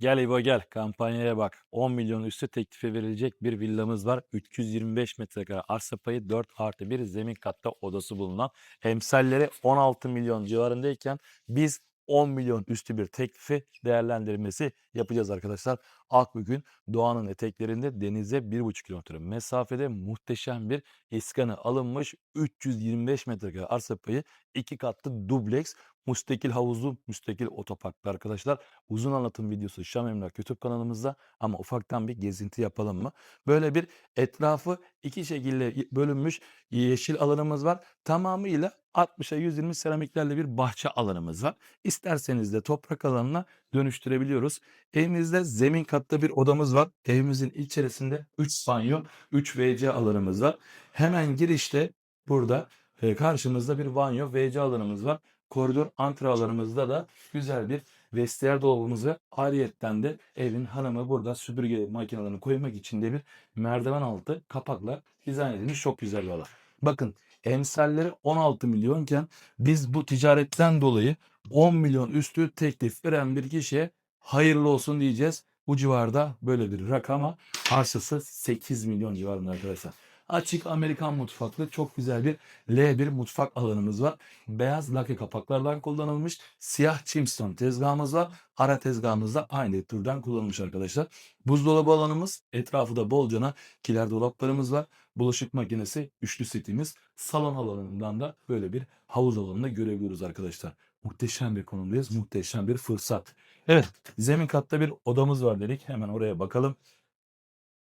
Gel İbo gel kampanyaya bak. 10 milyon üstü teklife verilecek bir villamız var. 325 metrekare arsa payı 4 artı 1 zemin katta odası bulunan. Emsalleri 16 milyon civarındayken biz 10 milyon üstü bir teklifi değerlendirmesi yapacağız arkadaşlar. Akbük'ün doğanın eteklerinde denize 1,5 kilometre mesafede muhteşem bir iskanı alınmış 325 metrekare arsa payı 2 katlı dubleks müstakil havuzlu müstakil otoparklı arkadaşlar. Uzun anlatım videosu Şam Emlak YouTube kanalımızda ama ufaktan bir gezinti yapalım mı? Böyle bir etrafı iki şekilde bölünmüş yeşil alanımız var. Tamamıyla 60'a 120 seramiklerle bir bahçe alanımız var. İsterseniz de toprak alanına dönüştürebiliyoruz. Evimizde zemin katta bir odamız var. Evimizin içerisinde 3 banyo, 3 WC alanımız var. Hemen girişte burada e, karşımızda bir banyo, WC alanımız var. Koridor antre alanımızda da güzel bir vestiyer dolabımız ve ayrıyetten de evin hanımı burada süpürge makinelerini koymak için de bir merdiven altı kapakla dizayn edilmiş çok güzel bir alan. Bakın emsalleri 16 milyonken biz bu ticaretten dolayı 10 milyon üstü teklif veren bir kişiye hayırlı olsun diyeceğiz. Bu civarda böyle bir rakama arsası 8 milyon civarında arkadaşlar. Açık Amerikan mutfaklı çok güzel bir L1 mutfak alanımız var. Beyaz lake kapaklardan kullanılmış. Siyah chimstone tezgahımız var. Ara tezgahımız da aynı türden kullanılmış arkadaşlar. Buzdolabı alanımız. Etrafı da bolcana kiler dolaplarımız var. Bulaşık makinesi, üçlü setimiz. Salon alanından da böyle bir havuz alanında görebiliyoruz arkadaşlar. Muhteşem bir konumdayız. Muhteşem bir fırsat. Evet, zemin katta bir odamız var dedik. Hemen oraya bakalım.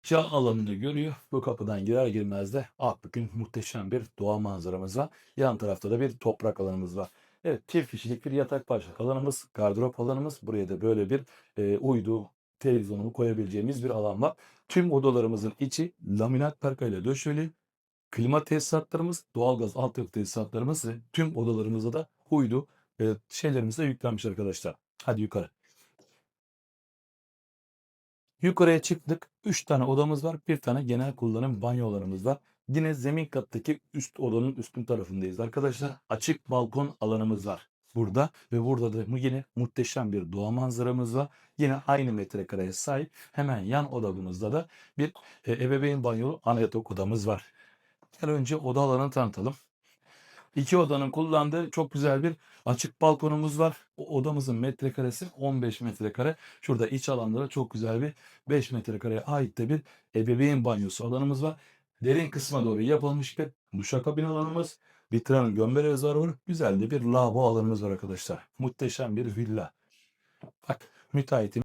Çağ alanını görüyor. Bu kapıdan girer girmez de Akbük'ün muhteşem bir doğa manzaramız var. Yan tarafta da bir toprak alanımız var. Evet çift kişilik bir yatak başlık alanımız, gardırop alanımız. Buraya da böyle bir e, uydu televizyonunu koyabileceğimiz bir alan var. Tüm odalarımızın içi laminat perka ile döşeli. Klima tesisatlarımız, doğalgaz altyapı tesisatlarımız ve tüm odalarımızda da uydu e, şeylerimiz de yüklenmiş arkadaşlar. Hadi yukarı. Yukarıya çıktık. 3 tane odamız var. Bir tane genel kullanım banyolarımız var. Yine zemin kattaki üst odanın üstün tarafındayız arkadaşlar. Açık balkon alanımız var burada ve burada da yine muhteşem bir doğa manzaramız var. Yine aynı metrekareye sahip hemen yan odamızda da bir e, ebeveyn banyolu ana yatak odamız var. Gel önce oda alanını tanıtalım. İki odanın kullandığı çok güzel bir açık balkonumuz var. O odamızın metrekaresi 15 metrekare. Şurada iç alanda da çok güzel bir 5 metrekareye ait de bir ebeveyn banyosu alanımız var. Derin kısma doğru yapılmış bir duşakabin alanımız. Vitranın gömbel rezervuarı. Güzel de bir lavabo alanımız var arkadaşlar. Muhteşem bir villa. Bak müteahhitim